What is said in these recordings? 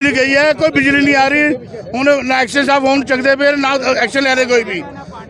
ਬਿਜਲੀ ਗਈ ਹੈ ਕੋਈ ਬਿਜਲੀ ਨਹੀਂ ਆ ਰਹੀ। ਹੁਣ ਨਾ ਐਕਸ਼ਨ ਸਾਹਿਬ ਹੁਣ ਚੱਕਦੇ ਪਏ ਨਾ ਐਕਸ਼ਨ ਲੈ ਰਹੇ ਕੋਈ ਵੀ।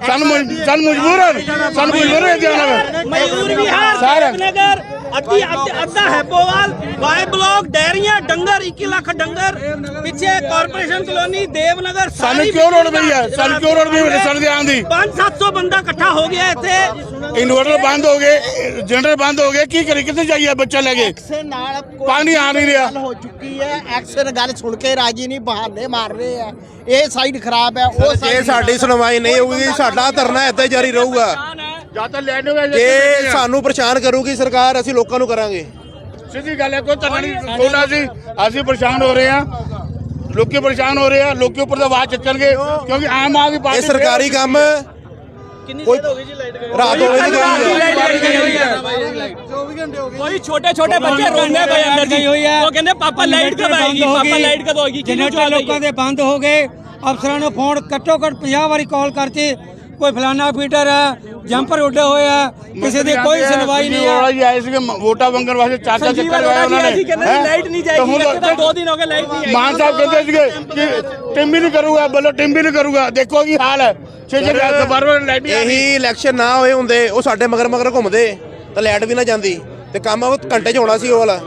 ਸਾਨੂੰ ਸਾਨੂੰ ਮਜਬੂਰ ਹੈ ਸਾਨੂੰ ਮਜਬੂਰ ਹੈ ਜਾਣਾ ਮਯੂਰ ਵਿਹਾਰ ਸਾਰਾ। ਨਗਰ। ਅੱਧੀ ਅੱਧ- ਹੈਪੋਵਾਲ ਵਾਈ ਬਲਾਕ ਡੈਰੀਆਂ ਡੰਗਰ 21 ਲੱਖ ਡੰਗਰ। ਪਿੱਛੇ ਕਾਰਪੋਰੇਸ਼ਨ ਕਲੋਨੀ ਦੇਵਨਗਰ ਸਾਨੂੰ ਕਿਉਂ ਰੋਡ ਪਈ ਹੈ? ਸਾਨੂੰ ਕਿਉਂ ਰੋਡ ਪਈ ਹੈ ਸੜਕ ਦੀ? 5-700 ਬੰਦਾ ਇਕੱਠਾ ਹੋ ਗਿਆ ਇੱਥੇ। ਇਨਵਰਟਰ ਬੰਦ ਹੋ ਗਏ ਜਨਰੇਟਰ ਬੰਦ ਹੋ ਗਏ ਕੀ ਕਰੀ ਕਿੱਥੇ ਜਾਈਏ ਬੱਚਾ ਲੈ ਕੇ? ਐਕਸ਼ਨ ਨਾਲ ਕੋਈ ਪਾਣੀ ਆ ਨਹੀਂ ਰਿਹਾ। ਗੱਲ ਹੋ ਚੁੱਕੀ ਹੈ। ਐਕਸ਼ਨ ਗੱਲ ਸੁਣ ਕੇ ਰਾਜੀ ਨਹੀਂ ਬਹਾਨੇ ਮਾਰ ਰਹੇ ਆ। ਇਹ ਸਾਈਡ ਖਰਾਬ ਹੈ ਉਹ ਜੇ ਸਾਡੀ ਸੁਣਵਾਈ ਨਹੀਂ ਹੋਊਗੀ ਸਾਡਾ ਧਰਨਾ ਇੱਥੇ ਜਾਰੀ ਰਹੂਗਾ। ਜਾਂ ਤਾਂ ਹੋ ਜੇ ਸਾਨੂੰ ਪਰੇਸ਼ਾਨ ਕਰੂਗੀ ਸਰਕਾਰ ਅਸੀਂ ਲੋਕਾਂ ਨੂੰ ਕਰਾਂਗੇ। ਸਿੱਧੀ ਗੱਲ ਹੈ ਕੋਈ ਤਰ੍ਹਾਂ ਨਹੀਂ। ਕੋਣਾ ਸੀ ਅਸੀਂ ਪਰੇਸ਼ਾਨ ਹੋ ਰਹੇ ਹਾਂ। ਲੋਕੀ ਪਰੇਸ਼ਾਨ ਹੋ ਰਹੇ ਆ ਲੋਕੀ ਉੱਪਰ ਦਾ ਆਵਾਜ਼ ਚੱਕਣਗੇ ਕਿਉਂਕਿ ਆਮ ਆਦਮੀ ਪਾਰਟੀ ਇਹ ਸਰਕਾਰੀ ਕੰਮ ਕਿੰਨੀ ਦੇਰ ਹੋ ਗਈ ਜੀ ਲਾਈਟ ਗਈ? ਰਾਤ ਨਹੀਂ ਗਈ ਕੋਈ ਛੋਟੇ ਛੋਟੇ ਬੱਚੇ ਰੋਂਦੇ ਪਏ ਅੰਦਰ ਜੀ। ਉਹ ਕਹਿੰਦੇ ਪਾਪਾ ਲਾਈਟ ਕਦ ਆਏਗੀ? ਪਾਪਾ ਲਾਈਟ ਕਦ ਹੋਏਗੀ ਜਨਰੇਟਰ ਲੋਕਾਂ ਦੇ ਬੰਦ ਹੋ ਗਏ ਅਫਸਰਾਂ ਨੂੰ ਫੋਨ ਘੱਟੋ ਘੱਟ 50 ਵਾਰੀ ਕਾਲ ਕਰਤੀ। ਕੋਈ ਫਲਾਨਾ ਫੀਡਰ ਹੈ ਜੰਪਰ ਉੱਡੇ ਹੋਏ ਆ ਕਿਸੇ ਦੀ ਕੋਈ ਸੁਣਵਾਈ ਨਹੀਂ ਹੈ ਜੀ ਆਏ ਸੀਗੇ ਵੋਟਾਂ ਮੰਗਣ ਵਾਸਤੇ ਚਾਰ ਚਾਰ ਚੱਕਰ ਉਹਨਾਂ ਨੇ ਕਹਿੰਦੇ? ਲਾਈਟ ਨਹੀਂ ਜਾਏਗੀ ਤਾਂ ਦੋ ਦਿਨ ਹੋ ਗਏ ਲਾਈਟ ਨਹੀਂ ਆਈ। ਮਾਨ ਸਾਹਿਬ ਕਹਿੰਦੇ ਸੀਗੇ ਕਿ ਟਿੰਬੀ ਨਹੀਂ ਕਰੂਗਾ ਬੋਲੋ ਟਿੰਬੀ ਨਹੀਂ ਕਰੂਗਾ ਦੇਖੋ ਕੀ ਹਾਲ ਹੈ। ਛੇ ਛੇ ਘੰਟੇ ਬਾਰ ਬਾਰ ਲਾਈਟ ਨਹੀਂ ਇਹੀ ਇਲੈਕਸ਼ਨ ਨਾ ਹੋਏ ਹੁੰਦੇ ਉਹ ਸਾਡੇ ਮਗਰ ਮਗਰ ਘੁੰਮਦੇ ਤਾਂ ਲਾਈਟ ਵੀ ਨਾ ਜਾਂਦੀ ਤੇ ਕੰਮ ਉਹ ਘੰਟੇ 'ਚ ਹੋਣਾ ਸੀ ਉਹ ਵਾਲਾ।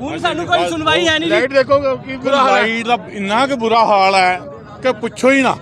ਹੁਣ ਸਾਨੂੰ ਕੋਈ ਸੁਣਵਾਈ ਹੈ ਨਹੀਂ ਲਾਈਟ ਦੇਖੋ ਕੀ ਬੁਰਾ ਹਾਲ ਹੈ। ਲਾਈਟ ਦਾ ਇੰਨਾ ਕਿ ਬੁਰਾ ਹਾਲ ਹੈ ਕਿ ਪੁੱਛੋ ਹੀ ਨਾ।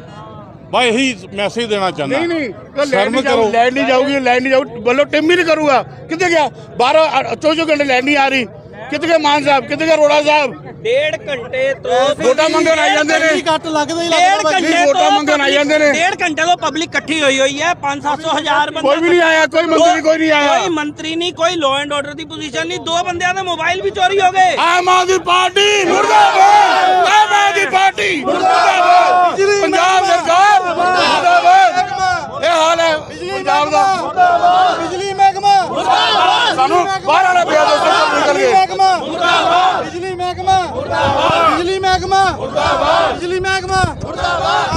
ਬਈ ਇਹੀ ਮੈਸੇਜ ਦੇਣਾ ਚਾਹੁੰਦਾ। ਨਹੀਂ ਨਹੀਂ ਸ਼ਰਮ ਨਹੀਂ ਕਰੋ। ਲਾਈਟ ਨਹੀਂ ਜਾਊਗੀ ਲਾਈਟ ਨਹੀਂ ਜਾਊ ਬੋਲੋ ਟਿੰਬੀ ਨਹੀਂ ਕਰੂਗਾ। ਕਿੱਥੇ ਗਿਆ? 12 24 ਘੰਟੇ ਲਾਈਟ ਨਹੀਂ ਆ ਰਹੀ। ਕਿੱਥੇ ਗਿਆ ਮਾਨ ਸਾਹਿਬ? ਕਿੱਥੇ ਗਿਆ ਰੋੜਾ ਸਾਹਿਬ? ਡੇਢ ਘੰਟੇ ਤੋਂ ਵੋਟਾਂ ਮੰਗਣ ਆ ਜਾਂਦੇ ਨੇ। ਘੱਟ ਲੱਗਦਾ ਹੀ ਡੇਢ ਘੰਟੇ ਵੋਟਾਂ ਮੰਗਣ ਆ ਜਾਂਦੇ ਨੇ। ਡੇਢ ਘੰਟੇ ਤੋਂ ਪਬਲਿਕ ਇਕੱਠੀ ਹੋਈ ਹੋਈ ਹੈ 5-700 ਹਜ਼ਾਰ ਬੰਦਾ ਕੋਈ ਵੀ ਨਹੀਂ ਆਇਆ ਕੋਈ ਮੰਤਰੀ ਕੋਈ ਨਹੀਂ ਆਇਆ। ਕੋਈ ਮੰਤਰੀ ਨਹੀਂ ਕੋਈ ਲਾਅ ਐਂਡ ਆਰਡਰ ਦੀ ਪੋਜੀਸ਼ਨ ਨਹੀਂ ਦੋ ਬੰਦਿਆਂ ਦੇ ਮੋਬਾਈਲ ਵੀ ਚੋਰੀ ਹੋ ਗਏ। ਆਮ ਆਦਮੀ ਪਾਰਟੀ ਮੁਰਦਾਬਾਦ। ਆਮ ਆਦਮੀ ਪਾਰਟੀ ਮੁਰਦਾਬਾਦ। ਪੰਜਾਬ ਸਰਕਾਰ ਮੁਰਦਾਬਾਦ ਇਹ ਹਾਲ ਹੈ ਪੰਜਾਬ ਦਾ ਬਿਜਲੀ ਮਹਿਕਮਾ ਸਾਨੂੰ ਬਾਹਰ ਆਣਾ ਪਿਆ ਦੋਸਤੋ ਨਿਕਲ ਗਏ ਮਹਿਕਮਾ ਬਿਜਲੀ ਮਹਿਕਮਾ ਬਿਜਲੀ ਮਹਿਕਮਾ ਬਿਜਲੀ ਮਹਿਕਮਾ।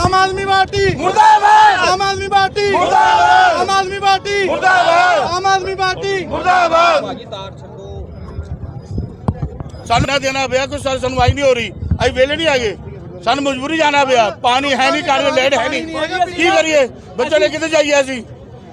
ਆਮ ਆਦਮੀ ਪਾਰਟੀ। ਮੁਰਦਾਬਾਦ। ਆਮ ਆਦਮੀ ਪਾਰਟੀ। ਮੁਰਦਾਬਾਦ। ਆਮ ਆਦਮੀ ਪਾਰਟੀ। ਮੁਰਦਾਬਾਦ। ਆਮ ਆਦਮੀ ਪਾਰਟੀ। ਮੁਰਦਾਬਾਦ। ਸਾਨੂੰ ਨਾ ਦੇਣਾ ਪਿਆ ਕੋਈ ਸਾਡੀ ਸੁਣਵਾਈ ਨਹੀਂ ਹੋ ਰਹੀ। ਅਸੀਂ ਵੇਲੇ ਨਹੀਂ ਆਗੇ ਸਾਨੂੰ ਮਜਬੂਰੀ ਜਾਣਾ ਪਿਆ। ਪਾਣੀ ਹੈ ਨਹੀਂ ਘਰ ਲੈਟ ਹੈ ਨਹੀਂ। ਕੀ ਕਰੀਏ? ਬੱਚੇ ਲੈ ਕਿੱਥੇ ਜਾਈਏ ਅਸੀਂ?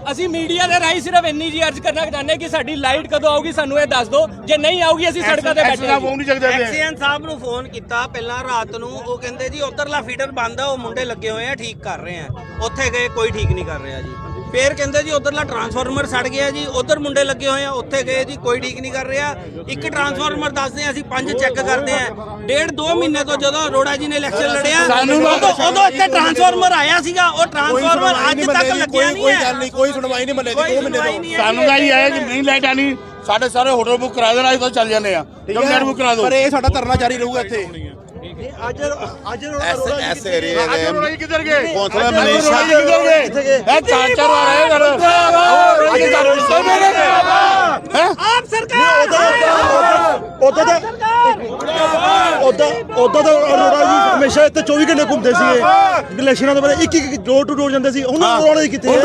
ਅਸੀਂ ਮੀਡੀਆ ਦੇ ਰਾਹੀਂ ਸਿਰਫ ਇੰਨੀ ਜੀ ਅਰਜ਼ ਕਰਨਾ ਚਾਹੁੰਦੇ ਹਾਂ ਕਿ ਸਾਡੀ ਲਾਈਟ ਕਦੋਂ ਆਊਗੀ ਸਾਨੂੰ ਇਹ ਦੱਸ ਦਿਓ। ਜੇ ਨਹੀਂ ਆਊਗੀ ਅਸੀਂ ਸੜਕਾਂ ਤੇ ਐਕਸ਼ਨ ਦਾ ਫੋਨ ਨਹੀਂ ਚੱਕਦੇ ਐਕਸੀਐਨ ਸਾਹਿਬ ਨੂੰ ਫੋਨ ਕੀਤਾ ਪਹਿਲਾਂ ਰਾਤ ਨੂੰ ਉਹ ਕਹਿੰਦੇ ਜੀ ਉਧਰਲਾ ਫੀਡਰ ਬੰਦ ਆ ਉਹ ਮੁੰਡੇ ਲੱਗੇ ਹੋਏ ਆ ਠੀਕ ਕਰ ਰਹੇ ਆ। ਉੱਥੇ ਗਏ ਕੋਈ ਠੀਕ ਨਹੀਂ ਕਰ ਰਿਹਾ ਜੀ। ਫੇਰ ਕਹਿੰਦੇ ਜੀ ਉਧਰਲਾ ਟਰਾਂਸਫਾਰਮਰ ਸੜ ਗਿਆ ਜੀ ਉਧਰ ਮੁੰਡੇ ਲੱਗੇ ਹੋਏ ਆ ਉੱਥੇ ਗਏ ਜੀ ਕੋਈ ਠੀਕ ਨਹੀਂ ਕਰ ਰਿਹਾ। ਇੱਕ ਟਰਾਂਸਫਾਰਮਰ ਦੱਸਦੇ ਆ ਅਸੀਂ ਪੰਜ ਚੈੱਕ ਕਰਦੇ ਆ ਡੇਢ ਦੋ ਮਹੀਨੇ ਤੋਂ ਜਦੋਂ ਅਰੋੜਾ ਜੀ ਨੇ ਇਲੈਕਸ਼ਨ ਲੜਿਆ ਉਦੋਂ ਉਦੋਂ ਇੱਥੇ ਟਰਾਂਸਫਾਰਮਰ ਆਇਆ ਸੀਗਾ ਉਹ ਟਰਾਂਸਫਾਰਮਰ ਅੱਜ ਤੱਕ ਲੱਗਿਆ ਨਹੀਂ ਕੋਈ ਹੈ। ਗੱਲ ਨਹੀਂ ਕੋਈ ਸੁਣਵਾਈ ਨਹੀਂ ਮੱਲੇ ਦੀ ਕੋਈ 2 ਮਹੀਨੇ ਤੋਂ। ਸਾਨੂੰ ਤਾਂ ਇਹ ਆਇਆ ਕਿ ਨਹੀਂ ਲਾਈਟ ਆਣੀ ਸਾਡੇ ਸਾਰੇ ਹੋਟਲ ਬੁੱਕ ਕਰਾ ਦੇਣਾ ਅਸੀਂ ਤਾਂ ਚੱਲ ਜਾਂਦੇ ਆ। ਠੀਕ ਜਮ ਹੈ? ਬੁੱਕ ਕਰਾ ਦਿਓ। ਪਰ ਇਹ ਸਾਡਾ ਧਰਨਾ ਜਾਰੀ ਰਹੂਗਾ ਇੱਥੇ। ਅੱਜ ਦੇ ਰੋੜਾ ਕਿੱਧਰ ਗਏ? ਇਹ ਚਾਰ ਚਾਰ ਅੱਜ ਹੈ ਆਪ ਸਰਕਾਰ ਉਦੋਂ ਉਦੋਂ ਉਦੋਂ ਅਰੋੜਾ ਜੀ ਹਮੇਸ਼ਾ ਇੱਥੇ 24 ਘੰਟੇ ਘੁੰਮਦੇ ਸੀਗੇ। ਇਲੈਕਸ਼ਨਾਂ ਤੋਂ ਪਹਿਲਾਂ ਇੱਕ ਇੱਕ ਡੋਰ ਟੂ ਡੋਰ ਜਾਂਦੇ ਸੀ ਹੁਣ ਅਰੋੜਾ ਜੀ ਕਿੱਥੇ ਗਿਆ?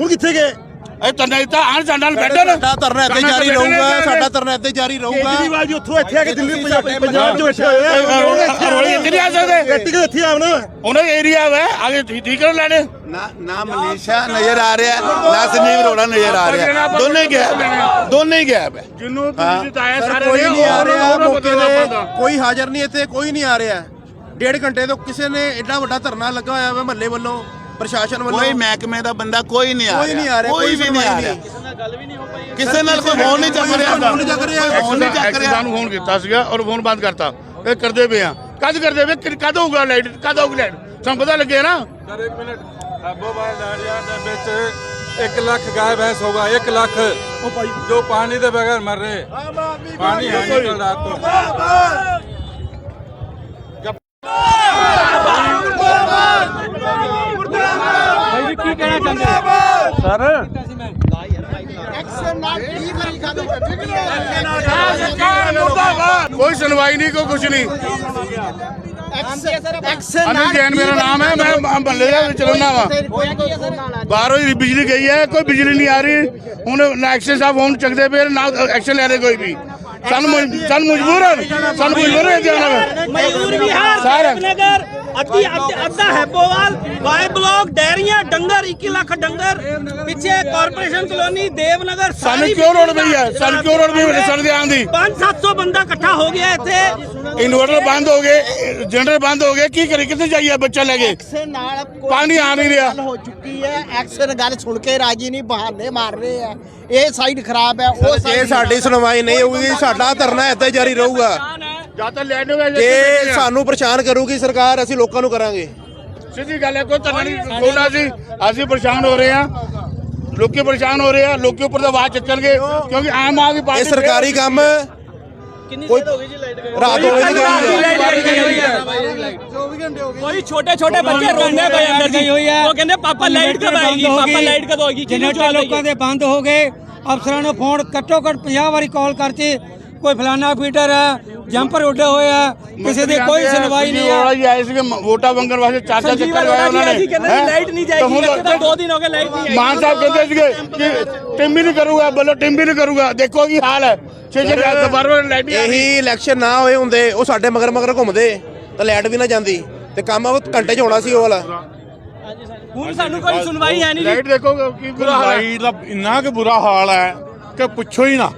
ਹੁਣ ਕਿੱਥੇ ਗਏ? ਇਹ ਤੰਨੇ ਤਾਂ ਆਣ ਜਾਂਡਾਲ ਬੈਠਣ ਸਾਡਾ ਧਰਨਾ ਇੱਥੇ ਜਾਰੀ ਰਹੂਗਾ ਸਾਡਾ ਧਰਨਾ ਇੱਥੇ ਜਾਰੀ ਰਹੂਗਾ। ਕੇਜਰੀਵਾਲ ਜੀ ਉੱਥੋਂ ਇੱਥੇ ਆ ਕੇ ਦਿੱਲੀ ਪੰਜਾਬ ਪੰਜਾਬ ਚ ਬੈਠੇ ਹੋਏ ਆ। ਹੁਣ ਇੱਥੇ ਨਹੀਂ ਆ ਸਕਦੇ। ਗੱਟੀ ਕੇ ਇੱਥੇ ਆਵਣਾ ਉਹਨਾਂ ਦਾ ਏਰੀਆ ਵਾ ਆਗੇ ਠੀਕ ਠੀਕ ਕਰ ਲੈਣੇ। ਨਾ ਨਾ ਮਨੀਸ਼ਾ ਨਜ਼ਰ ਆ ਰਿਹਾ ਨਾ ਸੰਜੀਵ ਰੋੜਾ ਨਜ਼ਰ ਆ ਰਿਹਾ। ਦੋਨੇ ਗੈਪ ਹੈ ਦੋਨੇ ਗੈਪ। ਹੈ ਜਿੰਨੂੰ। ਤੁਸੀਂ ਜਿਤਾਇਆ ਸਰ ਕੋਈ ਨੇ, ਨਹੀਂ ਆ ਰਿਹਾ ਮੌਕੇ ਤੇ। ਕੋਈ ਹਾਜ਼ਰ ਨਹੀਂ ਇੱਥੇ ਕੋਈ ਨਹੀਂ ਆ ਰਿਹਾ। ਡੇਢ ਘੰਟੇ ਤੋਂ ਕਿਸੇ ਨੇ ਐਡਾ ਵੱਡਾ ਧਰਨਾ ਲੱਗਾ ਹੋਇਆ ਵਾ ਮਹੱਲੇ ਵੱਲੋਂ। ਪ੍ਰਸ਼ਾਸਨ ਵੱਲੋਂ ਕੋਈ ਮਹਿਕਮੇ ਦਾ ਬੰਦਾ ਕੋਈ ਨਹੀਂ ਆ ਕੋਈ ਨਹੀਂ ਆ ਰਿਹਾ, ਕੋਈ ਵੀ ਨਹੀਂ ਆ ਰਿਹਾ। ਕਿਸੇ ਨਾਲ ਕੋਈ ਫੋਨ ਨਹੀਂ ਚੱਕ ਰਿਹਾ। ਫੋਨ ਨਹੀਂ ਚੱਕ ਰਿਹਾ। ਫੋਨ ਨਹੀਂ ਚੱਕ ਰਿਹਾ। ਨੂੰ ਫੋਨ ਕੀਤਾ ਸੀਗਾ ਔਰ ਫੋਨ ਬੰਦ ਕਰਤਾ। ਇਹ ਕਰਦੇ ਪਏ ਆ। ਕਦ ਕਰਦੇ ਪਏ? ਕਦ ਹੋਊਗਾ ਲਾਈਟ ਕਦ ਹੋਊਗੀ ਲਾਈਟ ਸਾਨੂੰ ਪਤਾ ਲੱਗੇ ਨਾ। ਸਰ ਇੱਕ ਮਿੰਟ। ਹੈਬੋਵਾਲ ਡਾੜੀਆਂ ਦੇ ਵਿੱਚ 1 ਲੱਖ ਗਾਇ ਭੈंस ਹੋਗਾ 1 ਲੱਖ ਜੋ ਪਾਣੀ ਦੇ ਬਗੈਰ ਮਰ ਰਹੇ। ਪਾਣੀ ਹੈ ਨਹੀਂ ਕੱਲ ਰਾਤ ਤੋਂ ਐਕਸ਼ਨ ਨਾਲ ਕੀ ਕਰੀ ਖਾਦੇ ਕੋਈ ਸੁਣਵਾਈ ਨਹੀਂ ਕੋਈ ਕੁਛ ਨਹੀਂ। ਐਕਸ਼ਨ ਅਨਿਲ ਜੈਨ ਮੇਰਾ ਨਾਮ ਹੈ ਮੈਂ ਮਹੱਲੇ ਦਾ ਵਿੱਚ ਰਹਿੰਦਾ ਵਾ। ਬਾਹਰੋਂ ਹੀ ਬਿਜਲੀ ਗਈ ਹੈ ਕੋਈ ਬਿਜਲੀ ਨਹੀਂ ਆ ਰਹੀ। ਹੁਣ ਨਾ ਐਕਸ਼ਨ ਸਾਹਿਬ ਹੁਣ ਚੱਕਦੇ ਪਏ ਨਾ ਐਕਸ਼ਨ ਲੈ ਰਹੇ ਕੋਈ ਵੀ। ਸਾਨੂੰ ਸਾਨੂੰ ਮਜਬੂਰਨ ਸਾਨੂੰ ਮਜਬੂਰਨ ਜਾਣਾ ਵਾ ਮਜ਼ਦੂਰ ਵਿਹਾਰ ਸਾਰਾ। ਅੱਧੀ ਅੱਧ- ਹੈਪੋਵਾਲ ਵਾਈ ਬਲਾਕ ਡੈਰੀਆਂ ਡੰਗਰ 21 ਲੱਖ ਡੰਗਰ ਪਿੱਛੇ ਕਾਰਪੋਰੇਸ਼ਨ ਕਲੋਨੀ ਦੇਵਨਗਰ ਸਾਨੂੰ ਕਿਉਂ ਲੋੜ ਪਈ ਹੈ? ਸਾਨੂੰ ਕਿਉਂ ਲੋੜ ਪਈ ਆਉਣ ਦੀ? 5-700 ਬੰਦਾ ਇਕੱਠਾ ਹੋ ਗਿਆ ਇੱਥੇ। ਇਨਵਰਟਰ ਬੰਦ ਹੋ ਗਏ ਜਨਰੇਟਰ ਬੰਦ ਹੋ ਗਏ ਕੀ ਕਰੇ ਕਿੱਥੇ ਜਾਈਏ ਬੱਚਾ ਲੈ ਕੇ? ਐਕਸ਼ਨ ਨਾਲ ਕੋਈ ਪਾਣੀ ਆ ਨਹੀਂ ਰਿਹਾ। ਹੋ ਚੁੱਕੀ ਹੈ। ਐਕਸ਼ਨ ਗੱਲ ਸੁਣ ਕੇ ਰਾਜੀ ਨਹੀਂ ਬਹਾਨੇ ਮਾਰ ਰਹੇ ਆ। ਇਹ ਸਾਈਡ ਖਰਾਬ ਹੈ ਉਹ ਜੇ ਸਾਡੀ ਸੁਣਵਾਈ ਨਹੀਂ ਹੋਊਗੀ ਸਾਡਾ ਧਰਨਾ ਇੱਥੇ ਜਾਰੀ ਰਹੂਗਾ। ਜਾਂ ਤਾਂ ਲੈਣ ਹੋਵੇ ਜੇ ਸਾਨੂੰ ਪਰੇਸ਼ਾਨ ਕਰੂਗੀ ਸਰਕਾਰ ਅਸੀਂ ਲੋਕਾਂ ਨੂੰ ਕਰਾਂਗੇ। ਸਿੱਧੀ ਗੱਲ ਹੈ ਕੋਈ ਧਰਨਾ ਨਹੀਂ ਕੋਣਾ ਸੀ। ਅਸੀਂ ਪਰੇਸ਼ਾਨ ਹੋ ਰਹੇ ਹਾਂ। ਲੋਕੀ ਪਰੇਸ਼ਾਨ ਹੋ ਰਹੇ ਆ ਲੋਕੀ ਉੱਪਰ ਦਾ ਆਵਾਜ਼ ਚੱਕਣਗੇ ਕਿਉਂਕਿ ਆਮ ਆਦਮੀ ਪਾਰਟੀ ਇਹ ਸਰਕਾਰੀ ਕੰਮ। ਕਿੰਨੀ ਦੇਰ ਹੋ ਗਈ ਜੀ ਲਾਈਟ ਗਈ? ਰਾਤ ਹੋ ਗਈ ਹੈ ਕੋਈ ਛੋਟੇ ਛੋਟੇ ਬੱਚੇ ਰੋਂਦੇ ਪਏ ਅੰਦਰ ਜੀ। ਉਹ ਕਹਿੰਦੇ ਪਾਪਾ ਲਾਈਟ ਕਦ ਆਏਗੀ? ਪਾਪਾ ਲਾਈਟ ਕਦ ਹੋਏਗੀ ਜਨਰੇਟਰ ਲੋਕਾਂ ਦੇ ਬੰਦ ਹੋ ਗਏ ਅਫਸਰਾਂ ਨੂੰ ਫੋਨ ਘੱਟੋ ਘੱਟ 50 ਵਾਰੀ ਕਾਲ ਕਰਤੇ। ਕੋਈ ਫਲਾਨਾ ਫੀਟਰ ਹੈ ਜੰਪਰ ਉੱਡੇ ਹੋਏ ਆ ਕਿਸੇ ਦੀ ਕੋਈ ਸੁਣਵਾਈ ਨਹੀਂ ਆ ਆ ਜੀ ਆਏ ਸੀਗੇ ਵੋਟਾਂ ਮੰਗਣ ਵਾਸਤੇ ਚਾਚਾ ਚੱਕਰ ਜੀ ਉਹਨਾਂ ਨੇ। ਕਹਿੰਦੇ ਹੈਂ? ਲਾਈਟ ਨਹੀਂ ਜਾਏਗੀ ਤਾਂ ਦੋ ਦਿਨ ਹੋ ਗਏ ਲਾਈਟ ਨਹੀਂ ਆਈ। ਮਾਨ ਸਾਹਿਬ ਕਹਿੰਦੇ ਸੀਗੇ ਕਿ ਟਿੰਬੀ ਨਹੀਂ ਕਰੂਗਾ ਬੋਲੋ ਟਿੰਬੀ ਨਹੀਂ ਕਰੂਗਾ ਦੇਖੋ ਕੀ ਹਾਲ ਹੈ। ਛੇ ਛੇ ਰਾਤ ਬਾਰ ਬਾਰ ਲਾਈਟ। ਇਹੀ ਇਲੈਕਸ਼ਨ ਨਾ ਹੋਏ ਹੁੰਦੇ ਉਹ ਸਾਡੇ ਮਗਰ ਮਗਰ ਘੁੰਮਦੇ ਤਾਂ ਲਾਈਟ ਵੀ ਨਾ ਜਾਂਦੀ ਤੇ ਕੰਮ ਉਹ ਘੰਟੇ 'ਚ ਹੋਣਾ ਸੀ ਉਹ ਵਾਲਾ। ਹੁਣ ਸਾਨੂੰ ਕੋਈ ਸੁਣਵਾਈ ਹੈ ਨਹੀਂ ਲਾਈਟ ਦੇਖੋ ਕੀ ਬੁਰਾ ਹਾਲ ਹੈ। ਲਾਈਟ ਦਾ ਇੰਨਾ ਕਿ ਬੁਰਾ ਹਾਲ ਹੈ ਕਿ ਪੁੱਛੋ ਹੀ ਨਾ।